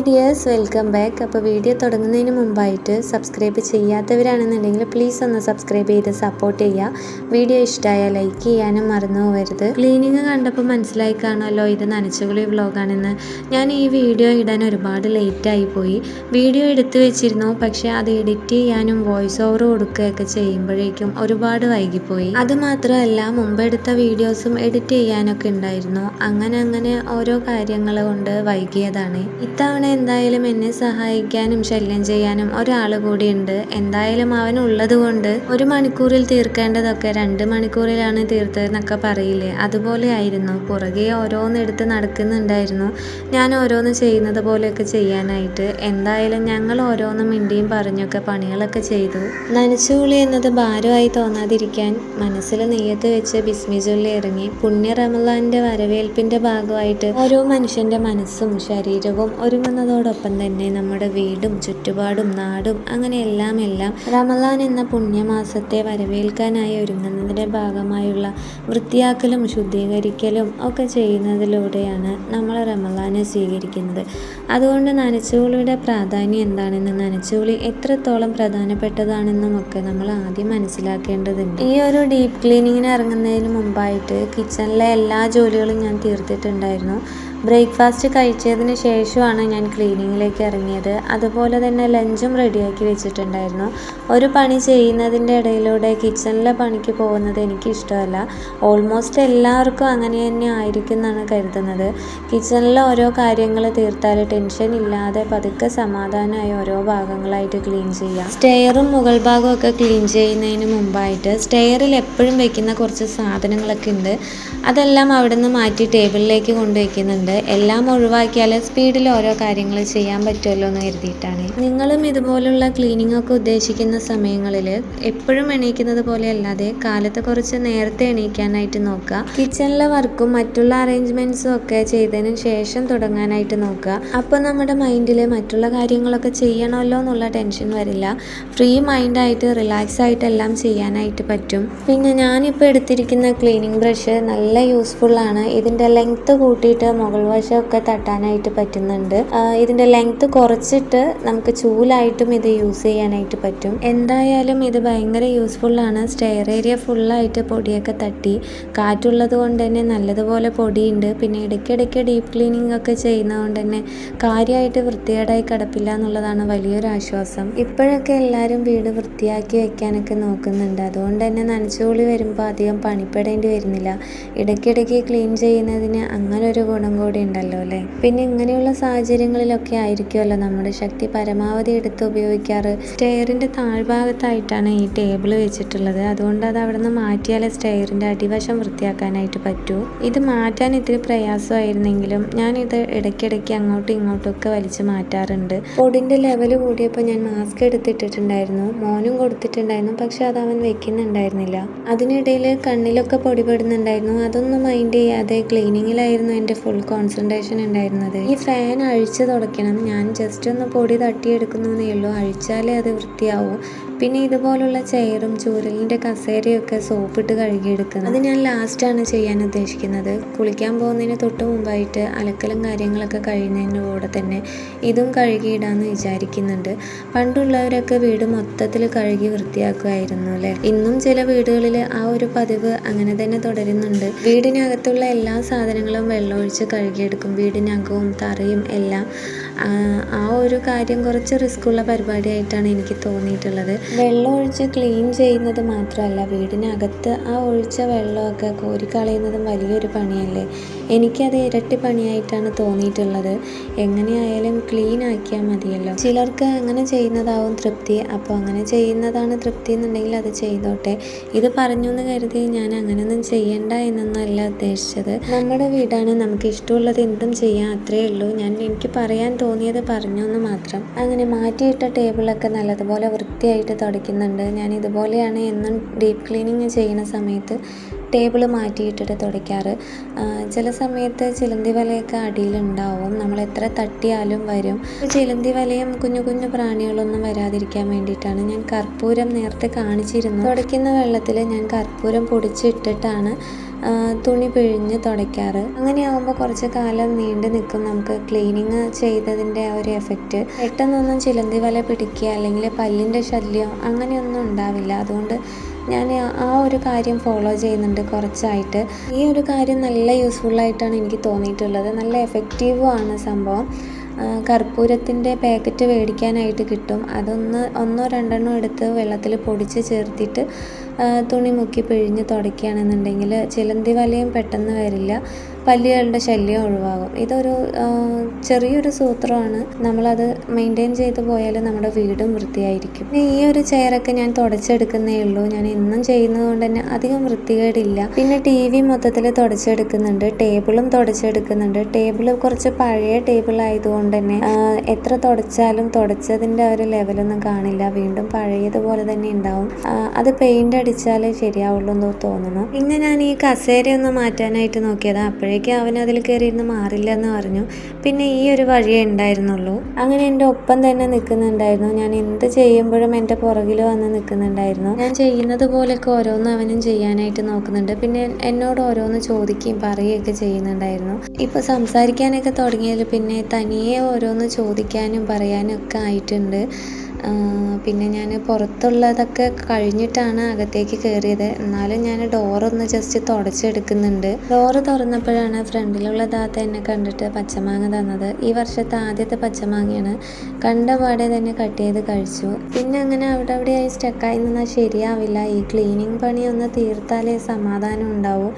Hi dears welcome back. അപ്പോൾ video തുടങ്ങുന്നതിന് മുമ്പായിട്ട് സബ്സ്ക്രൈബ് ചെയ്യാത്തവരാണെന്നുണ്ടെങ്കിൽ പ്ലീസ് ഒന്ന് സബ്സ്ക്രൈബ് ചെയ്ത് സപ്പോർട്ട് ചെയ്യുക. വീഡിയോ ഇഷ്ടമായാൽ ലൈക്ക് ചെയ്യാനും മറന്നു പോകരുത്. ക്ലീനിങ് കണ്ടപ്പോൾ മനസ്സിലായി കാണുമല്ലോ ഇത് നനച്ചുകളി വ്ളോഗാണെന്ന്. ഞാൻ ഈ വീഡിയോ ഇടാൻ ഒരുപാട് ലേറ്റായി പോയി. വീഡിയോ എടുത്തു വെച്ചിരുന്നു പക്ഷേ അത് എഡിറ്റ് ചെയ്യാനും വോയിസ് ഓവർ കൊടുക്കുകയൊക്കെ ചെയ്യുമ്പോഴേക്കും ഒരുപാട് വൈകിപ്പോയി. അത് മാത്രമല്ല മുമ്പ് എടുത്ത വീഡിയോസും എഡിറ്റ് ചെയ്യാനൊക്കെ ഉണ്ടായിരുന്നു. അങ്ങനെ അങ്ങനെ ഓരോ കാര്യങ്ങൾ കൊണ്ട് വൈകിയതാണ്. ഇത്തവണ എന്തായാലും എന്നെ സഹായിക്കാനും ശല്യം ചെയ്യാനും ഒരാൾ കൂടിയുണ്ട്. എന്തായാലും അവൻ ഉള്ളത് കൊണ്ട് ഒരു മണിക്കൂറിൽ തീർക്കേണ്ടതൊക്കെ രണ്ട് മണിക്കൂറിലാണ് തീർത്തതെന്നൊക്കെ പറയില്ലേ? അതുപോലെ ആയിരുന്നു. പുറകെ ഓരോന്നെടുത്ത് നടക്കുന്നുണ്ടായിരുന്നു. ഞാൻ ഓരോന്ന് ചെയ്യുന്നത് പോലെയൊക്കെ ചെയ്യാനായിട്ട്. എന്തായാലും ഞങ്ങൾ ഓരോന്നും മിണ്ടിയും പറഞ്ഞൊക്കെ പണികളൊക്കെ ചെയ്തു. നനച്ചുകുളി എന്നത് ഭാരമായി തോന്നാതിരിക്കാൻ മനസ്സിൽ നെയ്യത്ത് വെച്ച് ബിസ്മി ചൊല്ലി ഇറങ്ങി പുണ്യ റമലാന്റെ വരവേൽപ്പിന്റെ ഭാഗമായിട്ട് ഓരോ മനുഷ്യന്റെ മനസ്സും ശരീരവും ഒരുങ്ങുന്നതോടൊപ്പം തന്നെ നമ്മുടെ വീടും ചുറ്റുപാടും നാടും അങ്ങനെ എല്ലാം എല്ലാം റമലാൻ എന്ന പുണ്യമാസത്തെ വരവേൽക്കാനായി ഒരുങ്ങുന്നതിന്റെ ഭാഗമായുള്ള വൃത്തിയാക്കലും ശുദ്ധീകരിക്കലും ഒക്കെ ചെയ്യുന്നതിലൂടെയാണ് നമ്മൾ റമലാനെ സ്വീകരിക്കുന്നത്. അതുകൊണ്ട് നനച്ചുകുളിയുടെ പ്രാധാന്യം എന്താണെന്ന് നനച്ചുകുളി എത്രത്തോളം പ്രധാനപ്പെട്ടതാണെന്നും ഒക്കെ നമ്മൾ ആദ്യം മനസ്സിലാക്കേണ്ടതുണ്ട്. ഈ ഒരു ഡീപ് ക്ലീനിങ്ങിന് ഇറങ്ങുന്നതിന് മുമ്പായിട്ട് കിച്ചണിലെ എല്ലാ ജോലികളും ഞാൻ തീർത്തിട്ടുണ്ടായിരുന്നു. ബ്രേക്ക്ഫാസ്റ്റ് കഴിച്ചതിന് ശേഷമാണ് ഞാൻ ക്ലീനിങ്ങിലേക്ക് ഇറങ്ങിയത്. അതുപോലെ തന്നെ ലഞ്ചും റെഡിയാക്കി വെച്ചിട്ടുണ്ടായിരുന്നു. ഒരു പണി ചെയ്യുന്നതിന്റെ ഇടയിലൂടെ കിച്ചണിലെ പണിക്ക് പോകുന്നത് എനിക്ക് ഇഷ്ടമല്ല ഓൾമോസ്റ്റ് എല്ലാവർക്കും അങ്ങനെ തന്നെ ആയിരിക്കും എന്നാണ് കരുതുന്നത്. കിച്ചണിലെ ഓരോ കാര്യങ്ങൾ തീർത്താൽ ടെൻഷൻ ഇല്ലാതെ പതുക്കെ സമാധാനമായി ഓരോ ഭാഗങ്ങളായിട്ട് ക്ലീൻ ചെയ്യാം. സ്റ്റെയറും മുകൾ ഭാഗവും ഒക്കെ ക്ലീൻ ചെയ്യുന്നതിന് മുമ്പായിട്ട് സ്റ്റെയറിൽ എപ്പോഴും വെക്കുന്ന കുറച്ച് സാധനങ്ങളൊക്കെ ഉണ്ട്. അതെല്ലാം അവിടെ നിന്ന് മാറ്റി ടേബിളിലേക്ക് കൊണ്ടുവയ്ക്കുന്നുണ്ട്. എല്ലാം ഒഴിവാക്കിയാൽ സ്പീഡിൽ ഓരോ കാര്യങ്ങൾ ചെയ്യാൻ പറ്റുമല്ലോ എന്ന് കരുതിയിട്ടാണ്. നിങ്ങളും ഇതുപോലുള്ള ക്ലീനിങ് ഒക്കെ ഉദ്ദേശിക്കുന്ന സമയങ്ങളിൽ എപ്പോഴും എണീക്കുന്നത് പോലെ അല്ലാതെ കാലത്ത് കുറച്ച് നേരത്തെ എണീക്കാനായിട്ട് നോക്കുക. കിച്ചണിലെ വർക്കും മറ്റുള്ള അറേഞ്ച്മെന്റ്സും ഒക്കെ ചെയ്തതിന് ശേഷം തുടങ്ങാനായിട്ട് നോക്കുക. അപ്പോൾ നമ്മുടെ മൈൻഡിൽ മറ്റുള്ള കാര്യങ്ങളൊക്കെ ചെയ്യണമല്ലോ എന്നുള്ള ടെൻഷൻ വരില്ല. ഫ്രീ മൈൻഡായിട്ട് റിലാക്സ് ആയിട്ട് എല്ലാം ചെയ്യാനായിട്ട് പറ്റും. പിന്നെ ഞാനിപ്പോൾ എടുത്തിരിക്കുന്ന ക്ലീനിങ് ബ്രഷ് നല്ല യൂസ്ഫുള്ളാണ് ഇതിന്റെ ലെങ്ത്ത് കൂട്ടിയിട്ട് മുകൾ വശമൊക്കെ തട്ടാനായിട്ട് പറ്റുന്നുണ്ട്. ഇതിന്റെ ലെങ്ത് കുറച്ചിട്ട് നമുക്ക് ചൂലായിട്ടും ഇത് യൂസ് ചെയ്യാനായിട്ട് പറ്റും. എന്തായാലും ഇത് ഭയങ്കര ആണ്. സ്റ്റെയർ ഏരിയ ഫുള്ളായിട്ട് പൊടിയൊക്കെ തട്ടി. കാറ്റുള്ളത് കൊണ്ട് തന്നെ നല്ലതുപോലെ പൊടിയുണ്ട്. പിന്നെ ഇടയ്ക്കിടയ്ക്ക് ഡീപ്പ് ക്ലീനിങ് ഒക്കെ ചെയ്യുന്നതുകൊണ്ട് തന്നെ കാര്യമായിട്ട് വൃത്തികേടായി കിടപ്പില്ല എന്നുള്ളതാണ് വലിയൊരു ആശ്വാസം. ഇപ്പോഴൊക്കെ എല്ലാവരും വീട് വൃത്തിയാക്കി വെക്കാനൊക്കെ നോക്കുന്നുണ്ട്. അതുകൊണ്ട് തന്നെ നനച്ചുകൂളി വരുമ്പോൾ അധികം പണിപ്പെടേണ്ടി വരുന്നില്ല. ഇടയ്ക്കിടയ്ക്ക് ക്ലീൻ ചെയ്യുന്നതിന് അങ്ങനൊരു ഗുണം കൂടി ഉണ്ടല്ലോ അല്ലേ? പിന്നെ ഇങ്ങനെയുള്ള സാഹചര്യങ്ങളിലൊക്കെ ആയിരിക്കുമല്ലോ നമ്മുടെ ശക്തി പരമാവധി എടുത്ത് ഉപയോഗിക്കാറ്. സ്റ്റെയറിന്റെ താഴ്ഭാഗത്തായിട്ടാണ് ഈ ടേബിൾ വെച്ചിട്ടുള്ളത്. അതുകൊണ്ട് അത് അവിടെ നിന്ന് മാറ്റിയാലേ സ്റ്റെയറിന്റെ അടിവശം വൃത്തിയാക്കാനായിട്ട് പറ്റൂ. ഇത് മാറ്റാൻ ഇത്തിരി പ്രയാസമായിരുന്നെങ്കിലും ഞാനിത് ഇടയ്ക്കിടയ്ക്ക് അങ്ങോട്ടും ഇങ്ങോട്ടും ഒക്കെ വലിച്ചു മാറ്റാറുണ്ട്. പൊടിന്റെ ലെവൽ കൂടിയപ്പോൾ ഞാൻ മാസ്ക് എടുത്തിട്ടിട്ടുണ്ടായിരുന്നു. മോനും കൊടുത്തിട്ടുണ്ടായിരുന്നു. പക്ഷെ അത് അവൻ വെക്കുന്നുണ്ടായിരുന്നില്ല. അതിനിടയിൽ കണ്ണിലൊക്കെ പൊടിപെടുന്നുണ്ടായിരുന്നു അതൊന്നും മൈൻഡ് ചെയ്യാതെ ക്ലീനിങ്ങിലായിരുന്നു എന്റെ ഫുൾ കോൺസെൻട്രേഷൻ ഉണ്ടായിരുന്നത്. ഈ ഫാൻ അഴിച്ച് തുടയ്ക്കണം. ഞാൻ ജസ്റ്റ് ഒന്ന് പൊടി തട്ടിയെടുക്കുന്നേ ഉള്ളൂ. അഴിച്ചാലേ അത് വൃത്തിയാവും. പിന്നെ ഇതുപോലുള്ള ചെയറും ചൂരലിന്റെ കസേരയൊക്കെ സോപ്പിട്ട് കഴുകിയെടുക്കുന്നത്. അത് ഞാൻ ലാസ്റ്റാണ് ചെയ്യാൻ ഉദ്ദേശിക്കുന്നത്. കുളിക്കാൻ പോകുന്നതിന് തൊട്ട് മുമ്പായിട്ട് അലക്കലും കാര്യങ്ങളൊക്കെ കഴിയുന്നതിന്റെ കൂടെ തന്നെ ഇതും കഴുകിയിടാന്ന് വിചാരിക്കുന്നുണ്ട്. പണ്ടുള്ളവരൊക്കെ വീട് മൊത്തത്തിൽ കഴുകി വൃത്തിയാക്കുമായിരുന്നു അല്ലേ? ഇന്നും ചില വീടുകളിൽ ആ ഒരു പതിവ് അങ്ങനെ തന്നെ തുടരുന്നുണ്ട്. വീടിനകത്തുള്ള എല്ലാ സാധനങ്ങളും വെള്ളമൊഴിച്ച് കഴുകിയെടുക്കും. വീടിനകവും തറയും എല്ലാം ആ, ഒരു കാര്യം കുറച്ച് റിസ്ക്കുള്ള പരിപാടിയായിട്ടാണ് എനിക്ക് തോന്നിയിട്ടുള്ളത്. വെള്ളം ഒഴിച്ച് ക്ലീൻ ചെയ്യുന്നത് മാത്രമല്ല വീടിനകത്ത് ആ ഒഴിച്ച വെള്ളമൊക്കെ കോരിക്കളയുന്നതും വലിയൊരു പണിയല്ലേ? എനിക്കത് ഇരട്ടി പണിയായിട്ടാണ് തോന്നിയിട്ടുള്ളത്. എങ്ങനെയായാലും ക്ലീൻ ആക്കിയാൽ മതിയല്ലോ. ചിലർക്ക് അങ്ങനെ ചെയ്യുന്നതാവും തൃപ്തി. അപ്പോൾ അങ്ങനെ ചെയ്യുന്നതാണ് തൃപ്തി എന്നുണ്ടെങ്കിൽ അത് ചെയ്തോട്ടെ. ഇത് പറഞ്ഞു എന്ന് കരുതി ഞാൻ അങ്ങനെയൊന്നും ചെയ്യണ്ട എന്നൊന്നല്ല ഉദ്ദേശിച്ചത്. നമ്മുടെ വീടാണ്. നമുക്ക് ഇഷ്ടമുള്ളത് എന്തും ചെയ്യാം. അത്രേ ഉള്ളൂ. ഞാൻ എനിക്ക് പറയാൻ തോന്നിയത് പറഞ്ഞു എന്ന് മാത്രം. അങ്ങനെ മാറ്റിയിട്ട ടേബിളൊക്കെ നല്ലതുപോലെ വൃത്തിയായിട്ട് തുടയ്ക്കുന്നുണ്ട്. ഞാൻ ഇതുപോലെയാണ് എന്നും ഡീപ്പ് ക്ലീനിങ് ചെയ്യുന്ന സമയത്ത് ടേബിൾ മാറ്റിയിട്ടിട്ട് തുടയ്ക്കാറ്. ചില സമയത്ത് ചിലന്തി വലയൊക്കെ അടിയിലുണ്ടാവും. നമ്മൾ എത്ര തട്ടിയാലും വരും. ചിലന്തി വലയും കുഞ്ഞു കുഞ്ഞു പ്രാണികളൊന്നും വരാതിരിക്കാൻ വേണ്ടിയിട്ടാണ് ഞാൻ കർപ്പൂരം നേരത്തെ കാണിച്ചിരുന്നു തുടയ്ക്കുന്ന വെള്ളത്തിൽ ഞാൻ കർപ്പൂരം പൊടിച്ചിട്ടിട്ടാണ് തുണി പിഴിഞ്ഞ് തുടയ്ക്കാറ്. അങ്ങനെയാകുമ്പോൾ കുറച്ച് കാലം നീണ്ടു നിൽക്കും നമുക്ക് ക്ലീനിങ് ചെയ്തതിന്റെ ഒരു എഫക്റ്റ്. പെട്ടെന്നൊന്നും ചിലന്തി വല പിടിക്കുക അല്ലെങ്കിൽ പല്ലിന്റെ ശല്യം അങ്ങനെയൊന്നും ഉണ്ടാവില്ല. അതുകൊണ്ട് ഞാൻ ആ- ഒരു കാര്യം ഫോളോ ചെയ്യുന്നുണ്ട് കുറച്ചായിട്ട്. ഈ ഒരു കാര്യം നല്ല യൂസ്ഫുള്ളായിട്ടാണ് എനിക്ക് തോന്നിയിട്ടുള്ളത്. നല്ല എഫക്റ്റീവും ആണ് സംഭവം. കർപ്പൂരത്തിന്റെ പാക്കറ്റ് മേടിക്കാനായിട്ട് കിട്ടും. അതൊന്ന് ഒന്നോ രണ്ടെണ്ണോ എടുത്ത് വെള്ളത്തിൽ പൊടിച്ച് ചേർത്തിട്ട് തുണി മുക്കി പിഴിഞ്ഞ് തുടയ്ക്കുകയാണെന്നുണ്ടെങ്കിൽ ചിലന്തി വലയും പെട്ടെന്ന് വരില്ല. പല്ലികളുടെ ശല്യം ഒഴിവാകും. ഇതൊരു ചെറിയൊരു സൂത്രമാണ്. നമ്മളത് മെയിന്റെയിൻ ചെയ്ത് പോയാൽ നമ്മുടെ വീടും വൃത്തിയായിരിക്കും. പിന്നെ ഈ ഒരു ചെയറൊക്കെ ഞാൻ തുടച്ചെടുക്കുന്നേ ഉള്ളൂ. ഞാൻ എന്നും ചെയ്യുന്നത് കൊണ്ട് തന്നെ അധികം വൃത്തികേടില്ല. പിന്നെ ടി വി മൊത്തത്തിൽ തുടച്ചെടുക്കുന്നുണ്ട്. ടേബിളും തുടച്ചെടുക്കുന്നുണ്ട്. ടേബിൾ കുറച്ച് പഴയ ടേബിൾ ആയതുകൊണ്ട് തന്നെ എത്ര തുടച്ചാലും തുടച്ചതിന്റെ ഒരു ലെവലൊന്നും കാണില്ല. വീണ്ടും പഴയതുപോലെ തന്നെ ഉണ്ടാവും. അത് പെയിന്റ് അടിച്ചാലേ ശരിയാവുള്ളൂ എന്ന് തോന്നുന്നു പിന്നെ ഞാൻ ഈ കസേര ഒന്ന് മാറ്റാനായിട്ട് നോക്കിയതാ. അപ്പോഴേക്കും അവൻ അതിൽ കയറിയിരുന്ന് മാറില്ല എന്ന് പറഞ്ഞു. പിന്നെ ഈ ഒരു വഴിയേ ഉണ്ടായിരുന്നുള്ളൂ. അങ്ങനെ എന്റെ ഒപ്പം തന്നെ നിൽക്കുന്നുണ്ടായിരുന്നു. ഞാൻ എന്ത് ചെയ്യുമ്പോഴും എന്റെ പുറകിൽ വന്ന് നിൽക്കുന്നുണ്ടായിരുന്നു. ഞാൻ ചെയ്യുന്നത് പോലെയൊക്കെ ഓരോന്ന് അവനും ചെയ്യാനായിട്ട് നോക്കുന്നുണ്ട്. പിന്നെ എന്നോട് ഓരോന്ന് ചോദിക്കുകയും പറയുകയൊക്കെ ചെയ്യുന്നുണ്ടായിരുന്നു. ഇപ്പോൾ സംസാരിക്കാനൊക്കെ തുടങ്ങിയതിൽ പിന്നെ തനിയെ ഓരോന്ന് ചോദിക്കാനും പറയാനും ഒക്കെ ആയിട്ടുണ്ട്. പിന്നെ ഞാൻ പുറത്തുള്ളതൊക്കെ കഴിഞ്ഞിട്ടാണ് അകത്തേക്ക് കയറിയത് എന്നാലും ഞാൻ ഡോറൊന്ന് ജസ്റ്റ് തുടച്ചെടുക്കുന്നുണ്ട്. ഡോറ് തുറന്നപ്പോഴാണ് ഫ്രണ്ടിലുള്ള താത്ത എന്നെ കണ്ടിട്ട് പച്ചമാങ്ങ തന്നത്. ഈ വർഷത്തെ ആദ്യത്തെ പച്ചമാങ്ങയാണ്. കണ്ട പാടെ തന്നെ കട്ട് ചെയ്ത് കഴിച്ചു. പിന്നെ അങ്ങനെ അവിടെ അവിടെയായി സ്റ്റക്കായി നിന്നാൽ ശരിയാവില്ല. ഈ ക്ലീനിങ് പണി ഒന്ന് തീർത്താലേ സമാധാനം ഉണ്ടാവൂ.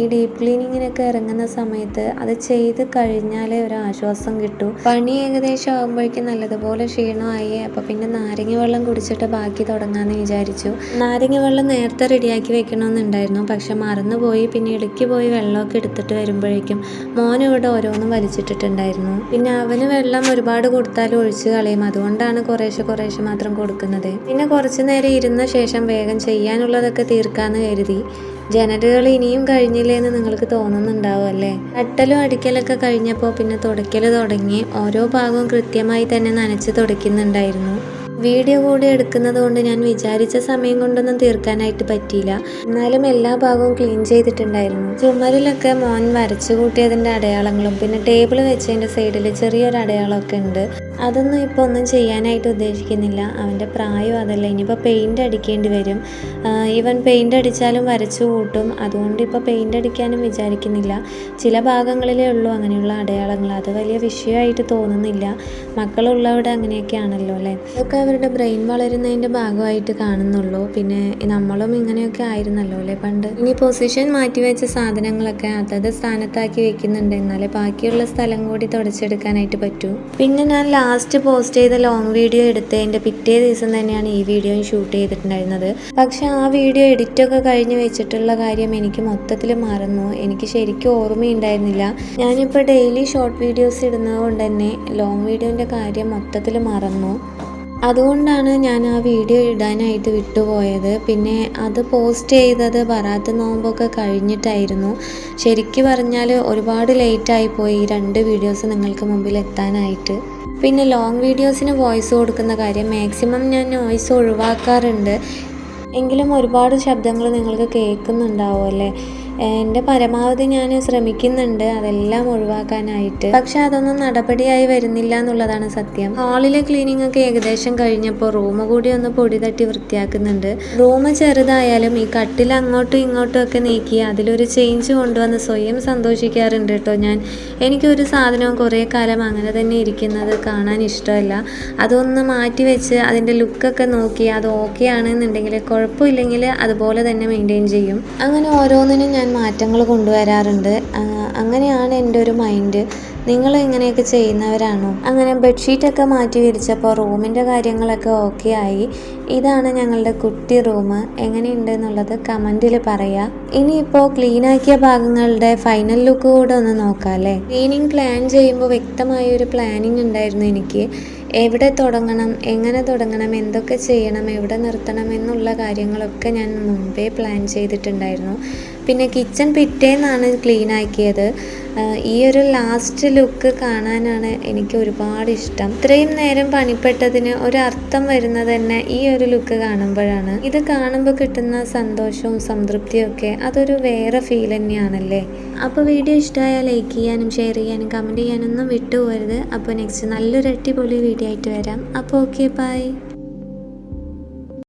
ഈ ഡീപ്പ് ക്ലീനിങ്ങിനൊക്കെ ഇറങ്ങുന്ന സമയത്ത് അത് ചെയ്ത് കഴിഞ്ഞാലേ ഒരു ആശ്വാസം കിട്ടൂ. പണി ഏകദേശം ആകുമ്പോഴേക്കും നല്ലതുപോലെ ക്ഷീണമായി അപ്പോൾ പിന്നെ നാരങ്ങ വെള്ളം കുടിച്ചിട്ട് ബാക്കി തുടങ്ങാമെന്ന് വിചാരിച്ചു. നാരങ്ങ വെള്ളം നേരത്തെ റെഡിയാക്കി വെക്കണമെന്നുണ്ടായിരുന്നു. പക്ഷെ മറന്നുപോയി. പിന്നെ ഇടയ്ക്ക് പോയി വെള്ളമൊക്കെ എടുത്തിട്ട് വരുമ്പോഴേക്കും മോൻ ഇവിടെ ഓരോന്നും വലിച്ചിട്ടിട്ടുണ്ടായിരുന്നു. പിന്നെ അവന് വെള്ളം ഒരുപാട് കൊടുത്താലും ഒഴിച്ച് കളയും. അതുകൊണ്ടാണ് കുറേശ്ശെ കുറേശ്ശെ മാത്രം കൊടുക്കുന്നത്. പിന്നെ കുറച്ച് നേരം ഇരുന്ന ശേഷം വേഗം ചെയ്യാനുള്ളതൊക്കെ തീർക്കാമെന്ന് കരുതി. ജനലുകൾ ഇനിയും കഴിഞ്ഞില്ലേ എന്ന് നിങ്ങൾക്ക് തോന്നുന്നുണ്ടാവും അല്ലേ? കട്ടലും അടിക്കലൊക്കെ കഴിഞ്ഞപ്പോൾ പിന്നെ തുടയ്ക്കൽ തുടങ്ങി ഓരോ ഭാഗവും കൃത്യമായി തന്നെ നനച്ച് തുടയ്ക്കുന്നുണ്ടായിരുന്നു. വീഡിയോ കൂടി എടുക്കുന്നത് കൊണ്ട് ഞാൻ വിചാരിച്ച സമയം കൊണ്ടൊന്നും തീർക്കാനായിട്ട് പറ്റിയില്ല. എന്നാലും എല്ലാ ഭാഗവും ക്ലീൻ ചെയ്തിട്ടുണ്ടായിരുന്നു. ചുമരിലൊക്കെ മോൻ വരച്ചു കൂട്ടിയതിന്റെ അടയാളങ്ങളും പിന്നെ ടേബിൾ വെച്ചതിന്റെ സൈഡിൽ ചെറിയൊരു അടയാളമൊക്കെ ഉണ്ട്. അതൊന്നും ഇപ്പോൾ ഒന്നും ചെയ്യാനായിട്ട് ഉദ്ദേശിക്കുന്നില്ല. അവന്റെ പ്രായം അതല്ല ഇനിയിപ്പോൾ പെയിന്റ് അടിക്കേണ്ടി വരും. ഇവൻ പെയിന്റ് അടിച്ചാലും വരച്ചു കൂട്ടും. അതുകൊണ്ട് ഇപ്പോൾ പെയിന്റ് അടിക്കാനും വിചാരിക്കുന്നില്ല. ചില ഭാഗങ്ങളിലേ ഉള്ളൂ അങ്ങനെയുള്ള അടയാളങ്ങൾ. അത് വലിയ വിഷയമായിട്ട് തോന്നുന്നില്ല. മക്കളുള്ളവിടെ അങ്ങനെയൊക്കെയാണല്ലോ അല്ലേ? ഇതൊക്കെ അവരുടെ ബ്രെയിൻ വളരുന്നതിന്റെ ഭാഗമായിട്ട് കാണുന്നുള്ളൂ. പിന്നെ നമ്മളും ഇങ്ങനെയൊക്കെ ആയിരുന്നല്ലോ അല്ലേ പണ്ട്? ഇനി പൊസിഷൻ മാറ്റി വെച്ച സാധനങ്ങളൊക്കെ അതത് സ്ഥാനത്താക്കി വെക്കുന്നുണ്ട്. എന്നാലേ ബാക്കിയുള്ള സ്ഥലം കൂടി തുടച്ചെടുക്കാനായിട്ട് പറ്റൂ. പിന്നെ ഞാൻ ലാസ്റ്റ് പോസ്റ്റ് ചെയ്ത ലോങ് വീഡിയോ എടുത്തതിന്റെ പിറ്റേ ദിവസം തന്നെയാണ് ഈ വീഡിയോ ഷൂട്ട് ചെയ്തിട്ടുണ്ടായിരുന്നത്. പക്ഷെ ആ വീഡിയോ എഡിറ്റ് ഒക്കെ കഴിഞ്ഞ് വെച്ചിട്ടുള്ള കാര്യം എനിക്ക് മൊത്തത്തിൽ മറന്നു. എനിക്ക് ശരിക്കും ഓർമ്മയുണ്ടായിരുന്നില്ല. ഞാനിപ്പോൾ ഡെയിലി ഷോർട്ട് വീഡിയോസ് ഇടുന്നത് കൊണ്ട് തന്നെ ലോങ് വീഡിയോന്റെ കാര്യം മൊത്തത്തിൽ മറന്നു. അതുകൊണ്ടാണ് ഞാൻ ആ വീഡിയോ ഇടാനായിട്ട് വിട്ടുപോയത്. പിന്നെ അത് പോസ്റ്റ് ചെയ്തത് ബറാത്ത് നോമ്പൊക്കെ കഴിഞ്ഞിട്ടായിരുന്നു. ശരിക്ക് പറഞ്ഞാൽ ഒരുപാട് ലേറ്റായി പോയി ഈ രണ്ട് വീഡിയോസ് നിങ്ങൾക്ക് മുമ്പിൽ എത്താനായിട്ട്. പിന്നെ ലോങ് വീഡിയോസിന് വോയിസ് കൊടുക്കുന്ന കാര്യം മാക്സിമം ഞാൻ വോയിസ് ഒഴിവാക്കാറുണ്ട്. എങ്കിലും ഒരുപാട് ശബ്ദങ്ങൾ നിങ്ങൾക്ക് കേൾക്കുന്നുണ്ടാവും അല്ലേ? എന്റെ പരമാവധി ഞാൻ ശ്രമിക്കുന്നുണ്ട്. അതെല്ലാം ഒഴിവാക്കാനായിട്ട്. പക്ഷെ അതൊന്നും നടപടിയായി വരുന്നില്ല എന്നുള്ളതാണ് സത്യം. ഹാളിലെ ക്ലീനിങ് ഒക്കെ ഏകദേശം കഴിഞ്ഞപ്പോൾ റൂം കൂടി ഒന്ന് പൊടി തട്ടി വൃത്തിയാക്കുന്നുണ്ട്. റൂം ചെറുതായാലും ഈ കട്ടിൽ അങ്ങോട്ടും ഇങ്ങോട്ടും ഒക്കെ നീക്കി അതിലൊരു ചേഞ്ച് കൊണ്ടുവന്ന് സ്വയം സന്തോഷിക്കാറുണ്ട് കേട്ടോ ഞാൻ. എനിക്കൊരു സാധനവും കുറേ കാലം അങ്ങനെ തന്നെ ഇരിക്കുന്നത് കാണാൻ ഇഷ്ടമല്ല. അതൊന്ന് മാറ്റി വെച്ച് അതിന്റെ ലുക്കൊക്കെ നോക്കി അത് ഓക്കെ ആണെന്നുണ്ടെങ്കിൽ കുഴപ്പമില്ലെങ്കിൽ അതുപോലെ തന്നെ മെയിന്റെയിൻ ചെയ്യും. അങ്ങനെ ഓരോന്നിനും ഞാൻ മാറ്റങ്ങൾ കൊണ്ടുവരാറുണ്ട്. അങ്ങനെയാണ് എന്റെ ഒരു മൈൻഡ്. നിങ്ങൾ ഇങ്ങനെയൊക്കെ ചെയ്യുന്നവരാണോ? അങ്ങനെ ബെഡ്ഷീറ്റൊക്കെ മാറ്റി വിരിച്ചപ്പോൾ റൂമിന്റെ കാര്യങ്ങളൊക്കെ ഓക്കെ ആയി. ഇതാണ് ഞങ്ങളുടെ കുട്ടി റൂം. എങ്ങനെയുണ്ട് എന്നുള്ളത് കമന്റിൽ പറയാം. ഇനിയിപ്പോൾ ക്ലീനാക്കിയ ഭാഗങ്ങളുടെ ഫൈനൽ ലുക്ക് കൂടെ ഒന്ന് നോക്കാം അല്ലേ? ക്ലീനിങ് പ്ലാൻ ചെയ്യുമ്പോൾ വ്യക്തമായ ഒരു പ്ലാനിങ് ഉണ്ടായിരുന്നു എനിക്ക്. എവിടെ തുടങ്ങണം എങ്ങനെ തുടങ്ങണം എന്തൊക്കെ ചെയ്യണം എവിടെ നിർത്തണം എന്നുള്ള കാര്യങ്ങളൊക്കെ ഞാൻ മുമ്പേ പ്ലാൻ ചെയ്തിട്ടുണ്ടായിരുന്നു. പിന്നെ കിച്ചൺ പിറ്റേന്നാണ് ക്ലീൻ ആക്കിയത്. ഈ ഒരു ലാസ്റ്റ് ലുക്ക് കാണാനാണ് എനിക്ക് ഒരുപാട് ഇഷ്ടം. ഇത്രയും നേരം പണിപ്പെട്ടതിന് ഒരു അർത്ഥം വരുന്നത് തന്നെ ഈ ഒരു ലുക്ക് കാണുമ്പോഴാണ്. ഇത് കാണുമ്പോൾ കിട്ടുന്ന സന്തോഷവും സംതൃപ്തിയും ഒക്കെ അതൊരു വേറെ ഫീൽ തന്നെയാണല്ലേ? അപ്പോൾ വീഡിയോ ഇഷ്ടമായാൽ ലൈക്ക് ചെയ്യാനും ഷെയർ ചെയ്യാനും കമന്റ് ചെയ്യാനൊന്നും വിട്ടുപോകരുത്. അപ്പോൾ നെക്സ്റ്റ് നല്ലൊരു അടിപൊളി വീഡിയോ ആയിട്ട് വരാം. അപ്പോൾ ഓക്കെ ബൈ